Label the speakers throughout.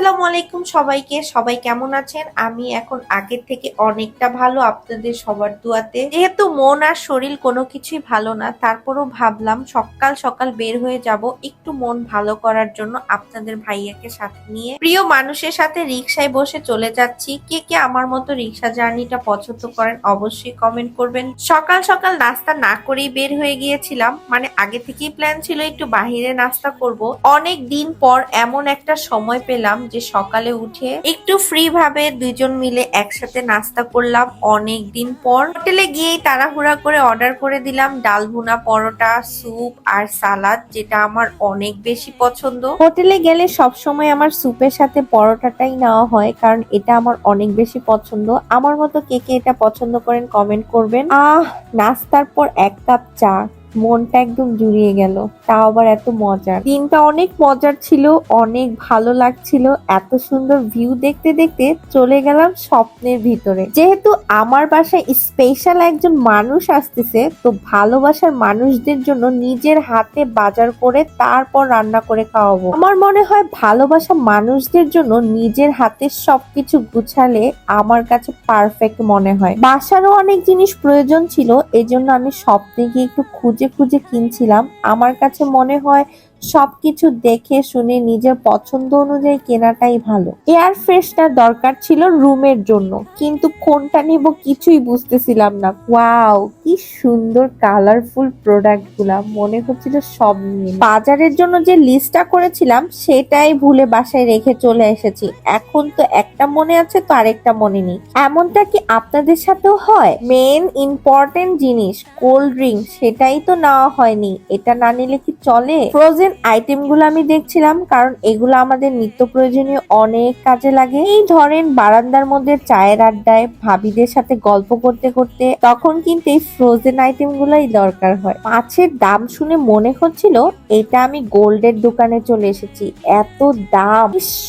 Speaker 1: আসসালামু আলাইকুম সবাইকে। সবাই কেমন আছেন? আমি এখন আগের থেকে অনেকটা ভালো, আপনাদের সবার দুয়াতে। যেহেতু মন আর শরীর কোনো কিছুই ভালো না, তারপরও ভাবলাম সকাল সকাল বের হয়ে যাব একটু মন ভালো করার জন্য আপনাদের ভাইয়াকে সাথে নিয়ে। প্রিয় মানুষের সাথে রিক্সায় বসে চলে যাচ্ছি। কে কে আমার মতো রিক্সা জার্নিটা পছন্দ করেন অবশ্যই কমেন্ট করবেন। সকাল সকাল নাস্তা না করেই বের হয়ে গিয়েছিলাম। মানে আগে থেকেই প্ল্যান ছিল একটু বাহিরে নাস্তা করব। অনেক দিন পর এমন একটা সময় পেলাম যে সকালে উঠে একটু ফ্রি ভাবে দুইজন মিলে একসাথে নাস্তা করলাম অনেক দিন পর হোটেলে গিয়েই তাড়াহুড়া করে অর্ডার করে দিলাম ডাল ভুনা, পরোটা স্যুপ আর সালাদ যেটা আমার অনেক বেশি পছন্দ। হোটেলে গেলে সব সময় আমার স্যুপের সাথে পরোটাটাই নেওয়া হয়, কারণ এটা আমার অনেক বেশি পছন্দ। আমার মতো কে কে এটা পছন্দ করেন কমেন্ট করবেন। আহ, নাস্তার পর এক কাপ চা। মনটা একদম জুড়িয়ে গেল। তাও আবার এত মজার। দিনটা অনেক মজার ছিল, অনেক ভালো লাগছিল। এত সুন্দর ভিউ দেখতে দেখতে চলে গেলাম স্বপ্নের ভিতরে। যেহেতু আমার বাসায় স্পেশাল একজন মানুষ আসতেছে, তো ভালোবাসার মানুষদের জন্য নিজের হাতে বাজার করে তারপর রান্না করে খাওয়াবো। আমার মনে হয় ভালোবাসা মানুষদের জন্য নিজের হাতে সবকিছু গুছালে আমার কাছে পারফেক্ট মনে হয়। বাসারও অনেক জিনিস প্রয়োজন ছিল, এজন্য আমি স্বপ্নে গিয়ে একটু খুঁজে খুঁজে খুঁজে কিনছিলাম। আমার কাছে মনে হয় সবকিছু দেখে শুনে নিজের পছন্দ অনুযায়ী কেনাটাই ভালো। এয়ার ফ্রেশনার দরকার ছিল রুমের জন্য, কিন্তু কোনটা নিব কিছুই বুঝতেছিলাম না। ওয়াও, কি সুন্দর কালারফুল প্রোডাক্টগুলা মনে হচ্ছিল সব নিয়ে। বাজারের জন্য যে লিস্টটা করেছিলাম, সেটাই ভুলে বাসায় রেখে চলে এসেছি। এখন তো একটা মনে আছে, তো আরেকটা মনে নেই। এমনটা কি আপনাদের সাথেও হয়? মেন ইম্পর্টেন্ট জিনিস, কোল্ড ড্রিঙ্ক, সেটাই তো নেওয়া হয়নি। এটা না নিলে কি চলে? ফ্রোজেন আইটেমগুলো আমি দেখছিলাম, কারণ এগুলো আমাদের নিত্য প্রয়োজনীয় অনেক কাজে লাগে। এই ধরেন বারান্দার মধ্যে চায়ের আড্ডায় ভাবিদের সাথে গল্প করতে করতে তখন কিন্তু এই ফ্রোজেন আইটেম গুলাই দরকার হয়। মাছের দাম শুনে মনে হচ্ছিল এটা আমি গোল্ডের দোকানে চলে এসেছি। এত দাম।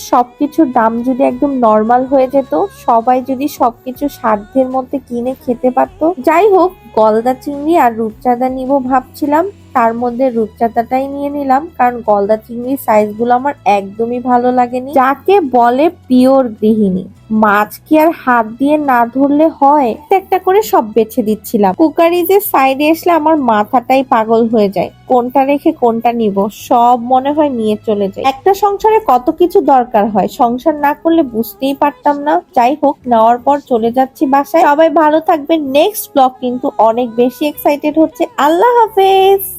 Speaker 1: সবকিছুর দাম যদি একদম নর্মাল হয়ে যেত, সবাই যদি সবকিছু সাধ্যের মধ্যে কিনে খেতে পারতো। যাই হোক, গলদা চিংড়ি আর রূপচাঁদা নিব ভাবছিলাম। তার মধ্যে রূপচাঁদাটাই নিয়ে নিলাম, কারণ গলদা চিংড়ির সাইজগুলো আমার একদমই ভালো লাগেনি। যাকে বলে পিওর গৃহিণী। মাছ কি আর হাত দিয়ে না ধরলে হয়? একটা করে সব বেছে দিচ্ছিলাম। কুকারিজের সাইডে আসলে আমার মাথাটাই পাগল হয়ে যায়। কোনটা রেখে কোনটা নিব? সব মনে হয় নিয়ে চলে যায়। একটা সংসারে কত কিছু দরকার হয়। সংসার না করলে বুঝতেই পারতাম না। যাই হোক, নেওয়ার পর চলে যাচ্ছি বাসায়। সবাই ভালো থাকবেন। নেক্সট ব্লগ কিন্তু অনেক বেশি এক্সাইটেড হচ্ছে। আল্লাহ হাফেজ!